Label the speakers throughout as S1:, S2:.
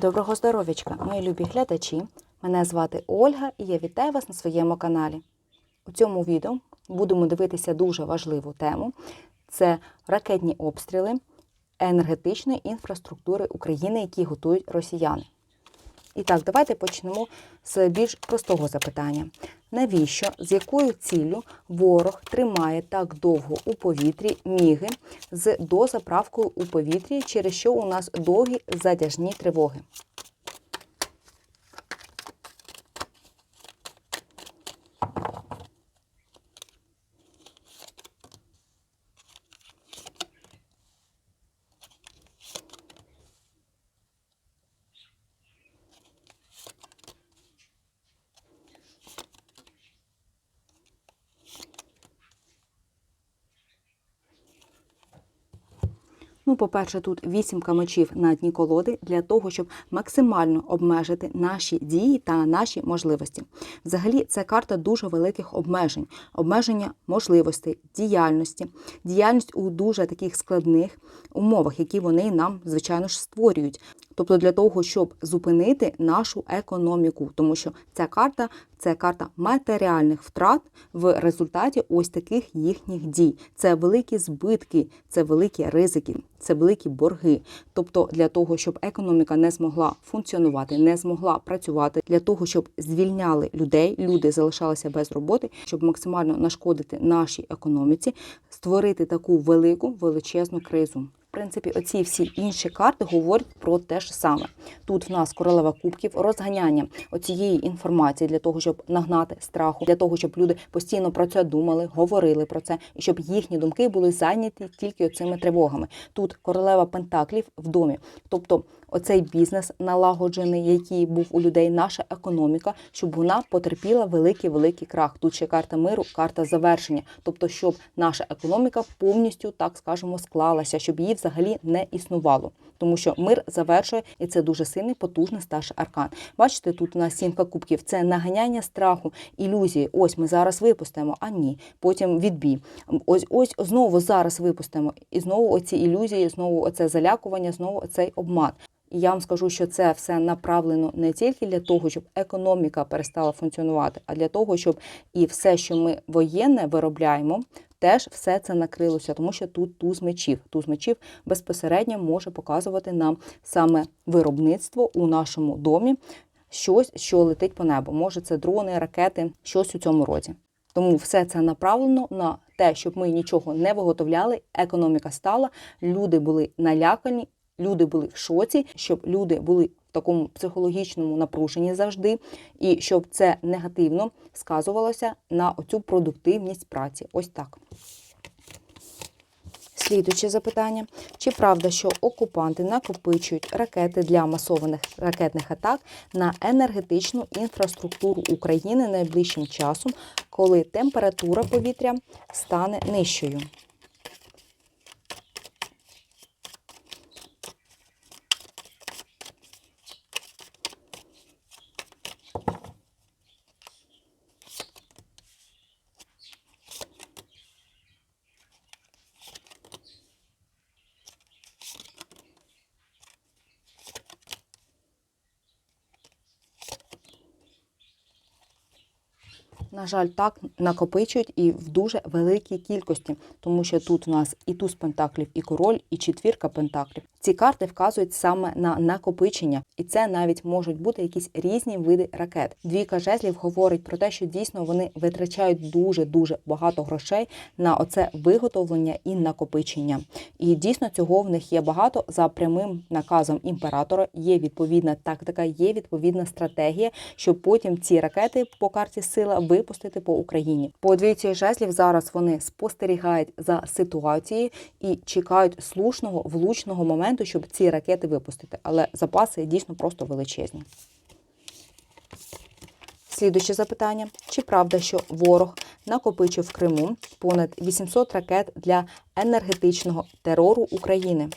S1: Доброго здоров'ячка, мої любі глядачі. Мене звати Ольга і я вітаю вас на своєму каналі. У цьому відео будемо дивитися дуже важливу тему: це ракетні обстріли енергетичної інфраструктури України, які готують росіяни. І так, давайте почнемо з більш простого запитання. Навіщо, з якою ціллю ворог тримає так довго у повітрі міги з дозаправкою у повітрі, через що у нас довгі затяжні тривоги? По-перше, тут вісім камачів на дні колоди для того, щоб максимально обмежити наші дії та наші можливості. Взагалі, це карта дуже великих обмежень, обмеження можливостей, діяльності, діяльність у дуже таких складних умовах, які вони нам, звичайно ж, створюють. Тобто для того, щоб зупинити нашу економіку, тому що ця карта це карта матеріальних втрат в результаті ось таких їхніх дій. Це великі збитки, це великі ризики, це великі борги. Тобто, для того, щоб економіка не змогла функціонувати, не змогла працювати, для того, щоб звільняли людей, люди залишалися без роботи, щоб максимально нашкодити нашій економіці, створити таку велику величезну кризу. В принципі, оці всі інші карти говорять про те ж саме. Тут в нас королева кубків, розганяння оцієї інформації для того, щоб нагнати страху, для того, щоб люди постійно про це думали, говорили про це, і щоб їхні думки були зайняті тільки цими тривогами. Тут королева пентаклів в домі, тобто. Оцей бізнес налагоджений, який був у людей, наша економіка, щоб вона потерпіла великий великий крах. Тут ще карта миру, карта завершення. Тобто, щоб наша економіка повністю, так скажемо, склалася, щоб її взагалі не існувало. Тому що мир завершує, і це дуже сильний, потужний старший аркан. Бачите, тут у нас сімка кубків це наганяння страху, ілюзії. Ось ми зараз випустимо, а ні. Потім відбій. Ось ось знову зараз випустимо. І знову оці ілюзії, знову оце залякування, знову оцей обман. І я вам скажу, що це все направлено не тільки для того, щоб економіка перестала функціонувати, а для того, щоб і все, що ми воєнне виробляємо, теж все це накрилося, тому що тут туз мечів. Туз мечів безпосередньо може показувати нам саме виробництво у нашому домі, щось, що летить по небу. Може, це дрони, ракети, щось у цьому роді. Тому все це направлено на те, щоб ми нічого не виготовляли, економіка стала, люди були налякані, люди були в шоці, щоб люди були в такому психологічному напруженні завжди, і щоб це негативно сказувалося на оцю продуктивність праці. Ось так. Слідуюче запитання: чи правда, що окупанти накопичують ракети для масованих ракетних атак на енергетичну інфраструктуру України найближчим часом, коли температура повітря стане нижчою? На жаль, так накопичують і в дуже великій кількості, тому що тут у нас і туз пентаклів, і король, і четвірка пентаклів. Ці карти вказують саме на накопичення, і це навіть можуть бути якісь різні види ракет. Двійка жезлів говорить про те, що дійсно вони витрачають дуже дуже багато грошей на оце виготовлення і накопичення. І дійсно цього в них є багато за прямим наказом імператора. Є відповідна тактика, є відповідна стратегія, щоб потім ці ракети по карті сила випустити по Україні. По двійці жезлів зараз вони спостерігають за ситуацією і чекають слушного влучного моменту, щоб ці ракети випустити. Але запаси дійсно просто величезні. Слідуюче запитання: чи правда, що ворог накопичив в Криму понад 800 ракет для енергетичного терору України?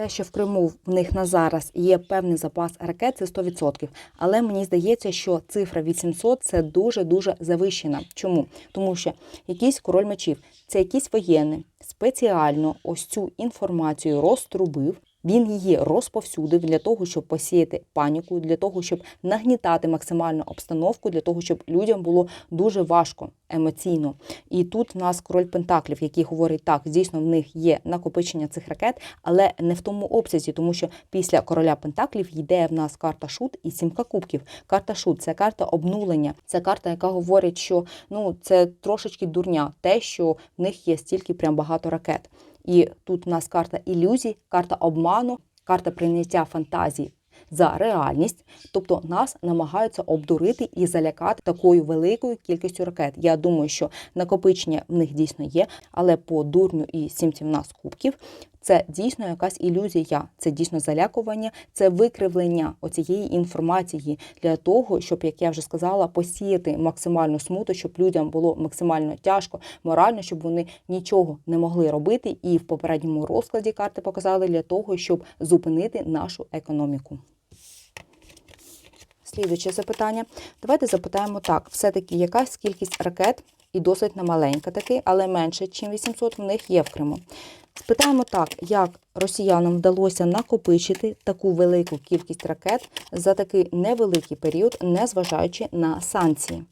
S1: Те, що в Криму в них на зараз є певний запас ракет, це 100%. Але мені здається, що цифра 800 – це дуже дуже завищена. Чому? Тому що якийсь король мечів, це якийсь воєнний спеціально ось цю інформацію розтрубив. Він її розповсюдив для того, щоб посіяти паніку, для того, щоб нагнітати максимальну обстановку, для того, щоб людям було дуже важко емоційно. І тут в нас король Пентаклів, який говорить так, дійсно в них є накопичення цих ракет, але не в тому обсязі, тому що після короля Пентаклів йде в нас карта шут і сімка кубків. Карта шут це карта обнулення, це карта, яка говорить, що ну це трошечки дурня, те, що в них є стільки прям багато ракет. І тут у нас карта ілюзій, карта обману, карта прийняття фантазій за реальність, тобто нас намагаються обдурити і залякати такою великою кількістю ракет. Я думаю, що накопичення в них дійсно є, але по дурню і сімці в нас кубків. Це дійсно якась ілюзія, це дійсно залякування, це викривлення оцієї інформації для того, щоб, як я вже сказала, посіяти максимальну смуту, щоб людям було максимально тяжко, морально, щоб вони нічого не могли робити. І в попередньому розкладі карти показали для того, щоб зупинити нашу економіку. Слідуюче запитання. Давайте запитаємо так: все-таки якась кількість ракет і досить немаленька таки, але менше, ніж 800 в них є в Криму. Спитаємо так, як росіянам вдалося накопичити таку велику кількість ракет за такий невеликий період, незважаючи на санкції.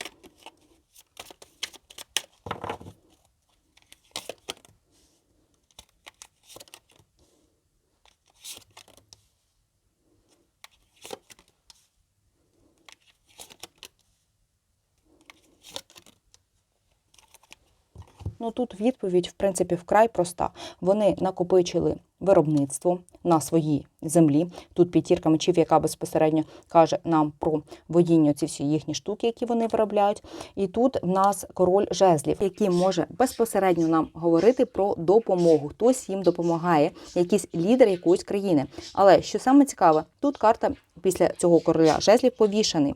S1: Тут відповідь, в принципі, вкрай проста. Вони накопичили виробництво на своїй землі. Тут п'ятірка мечів, яка безпосередньо каже нам про водіння ці всі їхні штуки, які вони виробляють. І тут в нас король жезлів, який може безпосередньо нам говорити про допомогу. Хтось їм допомагає, якийсь лідер якоїсь країни. Але що саме цікаве, тут карта після цього короля жезлів повішений.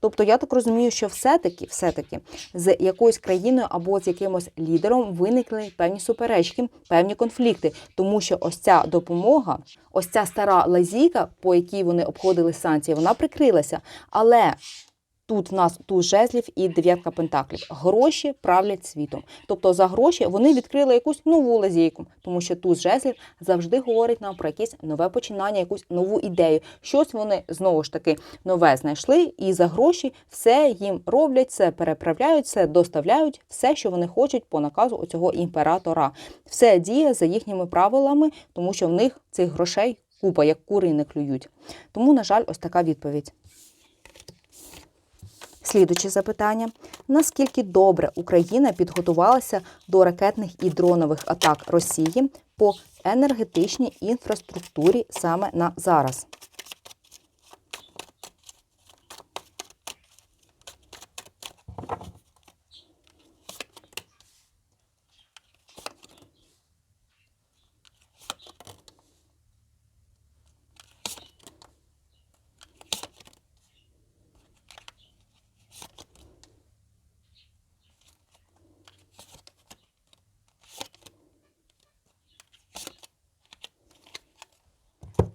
S1: Тобто я так розумію, що все-таки, все-таки з якоюсь країною або з якимось лідером виникли певні суперечки, певні конфлікти, тому що ось ця допомога, ось ця стара лазійка, по якій вони обходили санкції, вона прикрилася. Але Тут в нас туз жезлів і дев'ятка пентаклів. Гроші правлять світом. Тобто за гроші вони відкрили якусь нову лазійку, тому що туз жезлів завжди говорить нам про якесь нове починання, якусь нову ідею. Щось вони знову ж таки нове знайшли, і за гроші все їм роблять, все переправляють, все доставляють, все, що вони хочуть по наказу оцього імператора. Все діє за їхніми правилами, тому що в них цих грошей купа, як кури не клюють. Тому, на жаль, ось така відповідь. Слідуче запитання: наскільки добре Україна підготувалася до ракетних і дронових атак Росії по енергетичній інфраструктурі саме на зараз?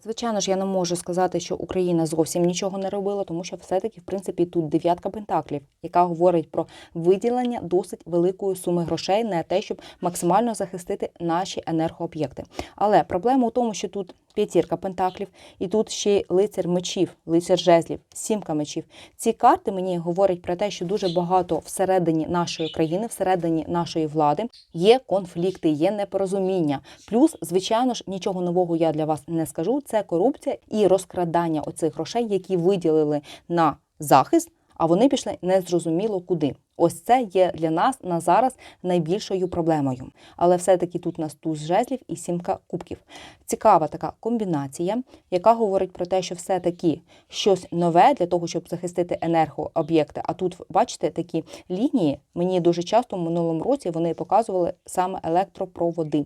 S1: Звичайно ж, я не можу сказати, що Україна зовсім нічого не робила, тому що все-таки, в принципі, тут дев'ятка пентаклів, яка говорить про виділення досить великої суми грошей на те, щоб максимально захистити наші енергооб'єкти. Але проблема у тому, що тут п'ятірка пентаклів, і тут ще й лицар мечів, лицар жезлів, сімка мечів. Ці карти мені говорять про те, що дуже багато всередині нашої країни, всередині нашої влади є конфлікти, є непорозуміння. Плюс, звичайно ж, нічого нового я для вас не скажу. Це корупція і розкрадання оцих грошей, які виділили на захист, а вони пішли незрозуміло куди. Ось це є для нас на зараз найбільшою проблемою. Але все-таки тут у нас туз жезлів і сімка кубків. Цікава така комбінація, яка говорить про те, що все-таки щось нове для того, щоб захистити енергооб'єкти. А тут, бачите, такі лінії мені дуже часто в минулому році вони показували саме електропроводи.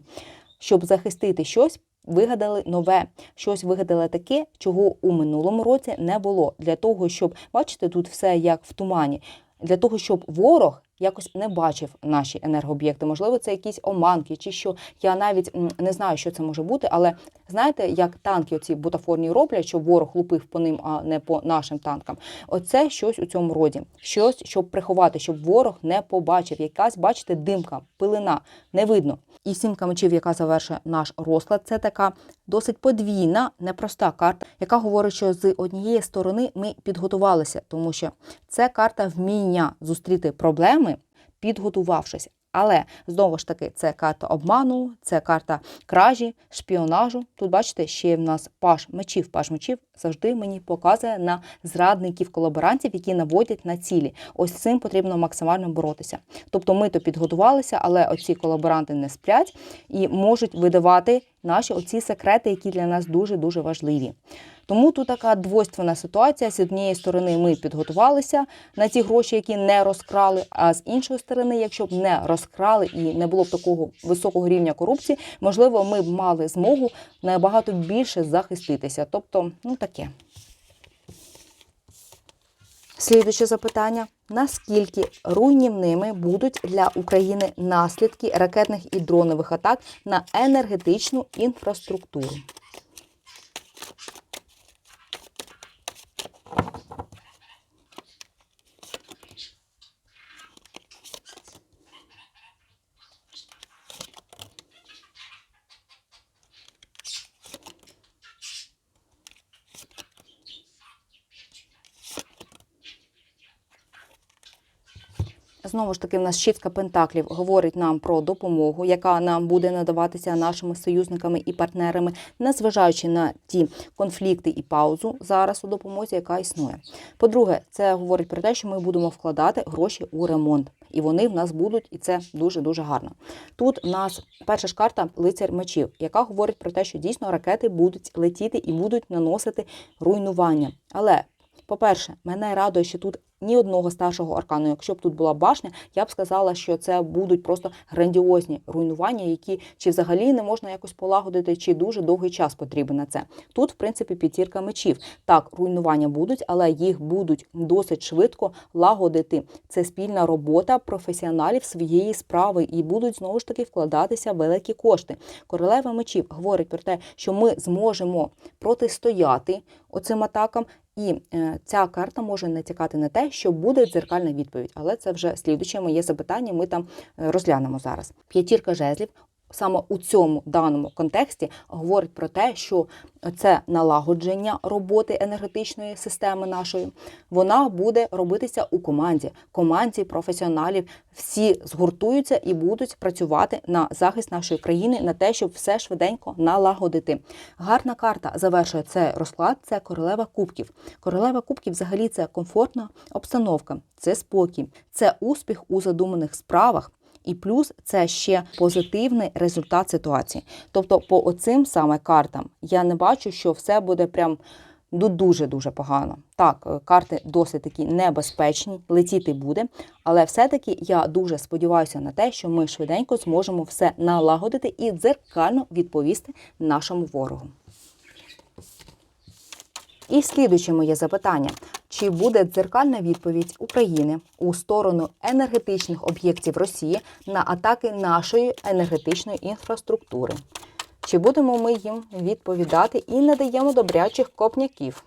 S1: Щоб захистити щось, вигадали нове, щось вигадали таке, чого у минулому році не було. Для того, щоб бачите, тут все як в тумані. Для того, щоб ворог, якось не бачив наші енергооб'єкти. Можливо, це якісь оманки чи що. Я навіть не знаю, що це може бути, але знаєте, як танки оці бутафорні роблять, щоб ворог лупив по ним, а не по нашим танкам. Оце щось у цьому роді. Щось, щоб приховати, щоб ворог не побачив. Якась, бачите, димка, пилина, не видно. І сімка мечів, яка завершує наш розклад, це така досить подвійна, непроста карта, яка говорить, що з однієї сторони ми підготувалися, тому що це карта вміння зустріти проблеми, підготувавшись. Але знову ж таки, це карта обману, це карта кражі, шпіонажу. Тут бачите, ще в нас паш мечів. Паш мечів завжди мені показує на зрадників колаборантів, які наводять на цілі. Ось цим потрібно максимально боротися. Тобто ми то підготувалися, але оці колаборанти не сплять і можуть видавати наші оці секрети, які для нас дуже дуже важливі. Тому тут така двойственна ситуація. З однієї сторони, ми підготувалися на ті гроші, які не розкрали. А з іншої сторони, якщо б не розкрали і не було б такого високого рівня корупції, можливо, ми б мали змогу набагато більше захиститися. Тобто, ну таке. Слідуюче запитання: наскільки руйнівними будуть для України наслідки ракетних і дронових атак на енергетичну інфраструктуру? Знову ж таки, в нас шістка пентаклів говорить нам про допомогу, яка нам буде надаватися нашими союзниками і партнерами, незважаючи на ті конфлікти і паузу зараз у допомозі, яка існує. По-друге, це говорить про те, що ми будемо вкладати гроші у ремонт, і вони в нас будуть, і це дуже дуже гарно. Тут в нас перша ж карта лицар мечів, яка говорить про те, що дійсно ракети будуть летіти і будуть наносити руйнування. Але по-перше, мене радує, що тут ні одного старшого аркану. Якщо б тут була башня, я б сказала, що це будуть просто грандіозні руйнування, які чи взагалі не можна якось полагодити, чи дуже довгий час потрібен на це. Тут, в принципі, п'ятірка мечів. Так, руйнування будуть, але їх будуть досить швидко лагодити. Це спільна робота професіоналів своєї справи і будуть знову ж таки вкладатися великі кошти. Королева мечів говорить про те, що ми зможемо протистояти оцим атакам. І е, ця карта може натякати на те, що буде дзеркальна відповідь, але це вже слідуче моє запитання. Ми там е, розглянемо зараз. П'ятірка жезлів. Саме у цьому даному контексті говорить про те, що це налагодження роботи енергетичної системи нашої, вона буде робитися у команді, команді професіоналів. Всі згуртуються і будуть працювати на захист нашої країни, на те, щоб все швиденько налагодити. Гарна карта завершує цей розклад. Це королева кубків. Королева кубків взагалі це комфортна обстановка, це спокій, це успіх у задуманих справах. І плюс це ще позитивний результат ситуації. Тобто, по оцим саме картам я не бачу, що все буде прям ну, дуже-дуже погано. Так, е, карти досить такі небезпечні, летіти буде, але все-таки я дуже сподіваюся на те, що ми швиденько зможемо все налагодити і дзеркально відповісти нашому ворогу. І слідуюче моє запитання: чи буде дзеркальна відповідь України у сторону енергетичних об'єктів Росії на атаки нашої енергетичної інфраструктури? Чи будемо ми їм відповідати і надаємо добрячих копняків?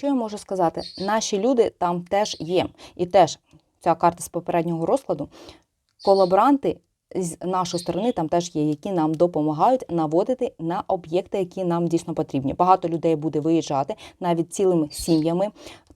S1: Що я можу сказати? Наші люди там теж є. І теж ця карта з попереднього розкладу. Колаборанти з нашої сторони там теж є, які нам допомагають наводити на об'єкти, які нам дійсно потрібні. Багато людей буде виїжджати навіть цілими сім'ями.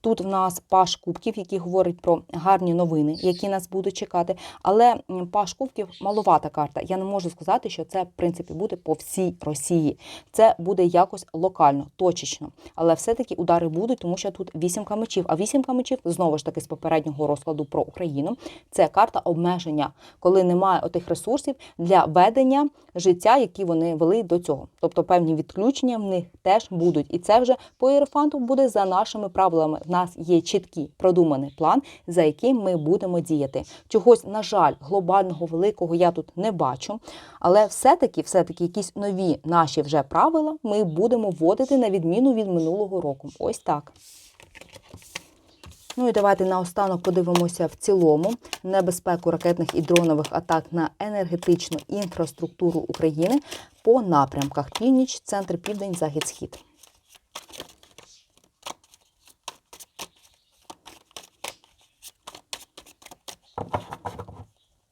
S1: Тут в нас паш кубків, який говорить про гарні новини, які нас будуть чекати. Але паш кубків малувата карта. Я не можу сказати, що це в принципі буде по всій Росії. Це буде якось локально, точечно. Але все-таки удари будуть, тому що тут вісімка мечів. А вісімка мечів знову ж таки з попереднього розкладу про Україну. Це карта обмеження, коли немає отих ресурсів для ведення життя, які вони вели до цього. Тобто певні відключення в них теж будуть. І це вже по єрофанту буде за нашими правилами. Нас є чіткий продуманий план, за яким ми будемо діяти. Чогось, на жаль, глобального великого я тут не бачу, але все-таки, все-таки, якісь нові наші вже правила ми будемо вводити на відміну від минулого року. Ось так. Ну і давайте наостанок подивимося в цілому небезпеку ракетних і дронових атак на енергетичну інфраструктуру України по напрямках північ, центр, південь, захід, схід.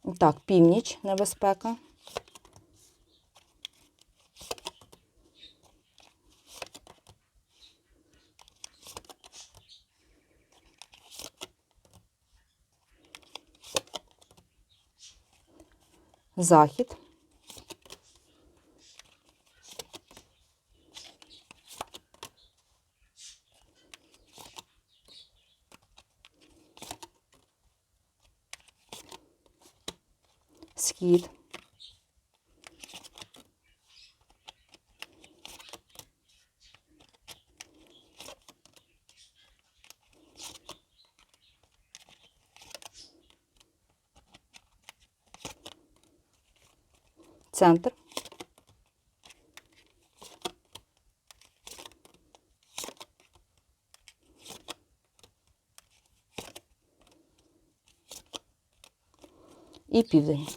S1: Так, північ небезпека. Захід. Схід. Центр. І південь.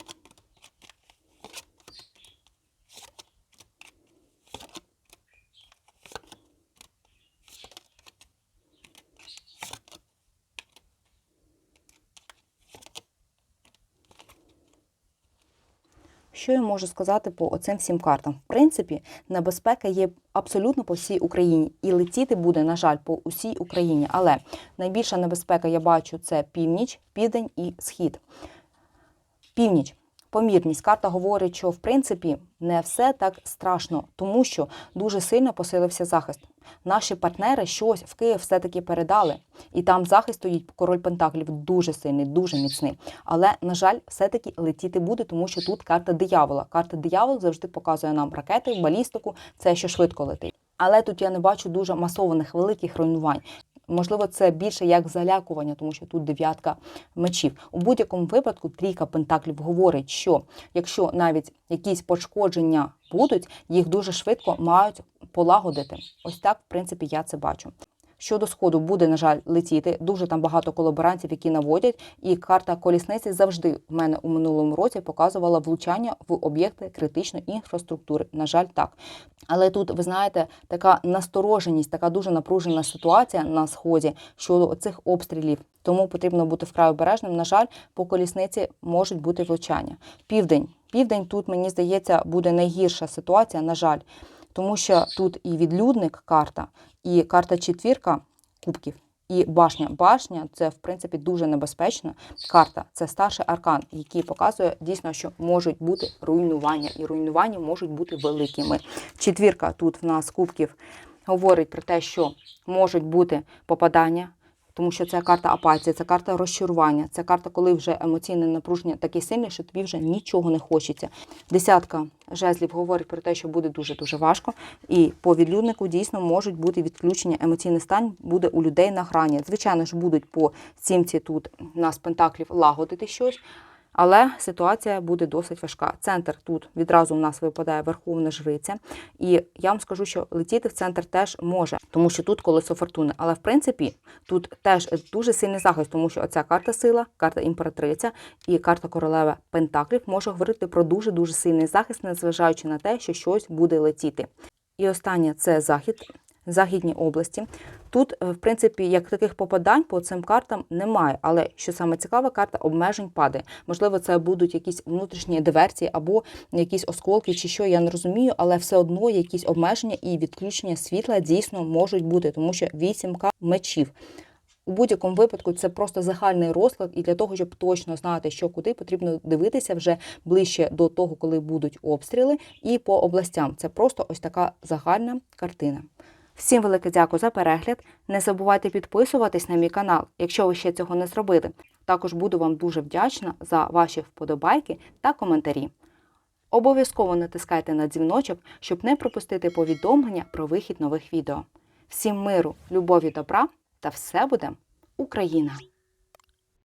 S1: Що я можу сказати по оцим всім картам? В принципі, небезпека є абсолютно по всій Україні, і летіти буде, на жаль, по усій Україні. Але найбільша небезпека я бачу це північ, південь і схід. Північ. Помірність. Карта говорить, що в принципі не все так страшно, тому що дуже сильно посилився захист. Наші партнери щось в Київ все-таки передали, і там захист стоїть король Пентаклів дуже сильний, дуже міцний. Але, на жаль, все-таки летіти буде, тому що тут карта диявола. Карта диявол завжди показує нам ракети, балістику, це що швидко летить. Але тут я не бачу дуже масованих великих руйнувань. Можливо, це більше як залякування, тому що тут дев'ятка мечів. У будь-якому випадку трійка пентаклів говорить, що якщо навіть якісь пошкодження будуть, їх дуже швидко мають полагодити. Ось так, в принципі, я це бачу. Щодо сходу буде, на жаль, летіти. Дуже там багато колаборантів, які наводять. І карта колісниці завжди в мене у минулому році показувала влучання в об'єкти критичної інфраструктури. На жаль, так. Але тут, ви знаєте, така настороженість, така дуже напружена ситуація на сході щодо цих обстрілів. Тому потрібно бути вкрай обережним. На жаль, по колісниці можуть бути влучання. Південь. Південь тут, мені здається, буде найгірша ситуація, на жаль, тому що тут і відлюдник карта, і карта четвірка кубків. І башня. Башня це в принципі дуже небезпечна карта. Це старший аркан, який показує дійсно, що можуть бути руйнування, і руйнування можуть бути великими. Четвірка тут в нас кубків говорить про те, що можуть бути попадання. Тому що це карта апатії, це карта розчарування, це карта, коли вже емоційне напруження таке сильне, що тобі вже нічого не хочеться. Десятка жезлів говорить про те, що буде дуже дуже важко, і по відлюднику дійсно можуть бути відключення. Емоційний стан буде у людей на грані. Звичайно ж, будуть по сімці тут на спентаклів лагодити щось. Але ситуація буде досить важка. Центр тут відразу в нас випадає верховна жриця. І я вам скажу, що летіти в центр теж може, тому що тут колесо фортуни. Але в принципі тут теж дуже сильний захист, тому що оця карта сила, карта імператриця і карта королева Пентаклів може говорити про дуже дуже сильний захист, незважаючи на те, що щось буде летіти. І останнє це захід. Західній області. Тут, е, в принципі, як таких попадань по цим картам немає. Але що саме цікаве, карта обмежень падає. Можливо, це будуть якісь внутрішні диверсії або якісь осколки, чи що я не розумію, але все одно якісь обмеження і відключення світла дійсно можуть бути, тому що вісімка мечів. У будь-якому випадку це просто загальний розклад, і для того, щоб точно знати, що куди потрібно дивитися вже ближче до того, коли будуть обстріли, і по областям. Це просто ось така загальна картина. Всім велике дякую за перегляд. Не забувайте підписуватись на мій канал, якщо ви ще цього не зробили. Також буду вам дуже вдячна за ваші вподобайки та коментарі. Обов'язково натискайте на дзвіночок, щоб не пропустити повідомлення про вихід нових відео. Всім миру, любові, добра та все буде Україна!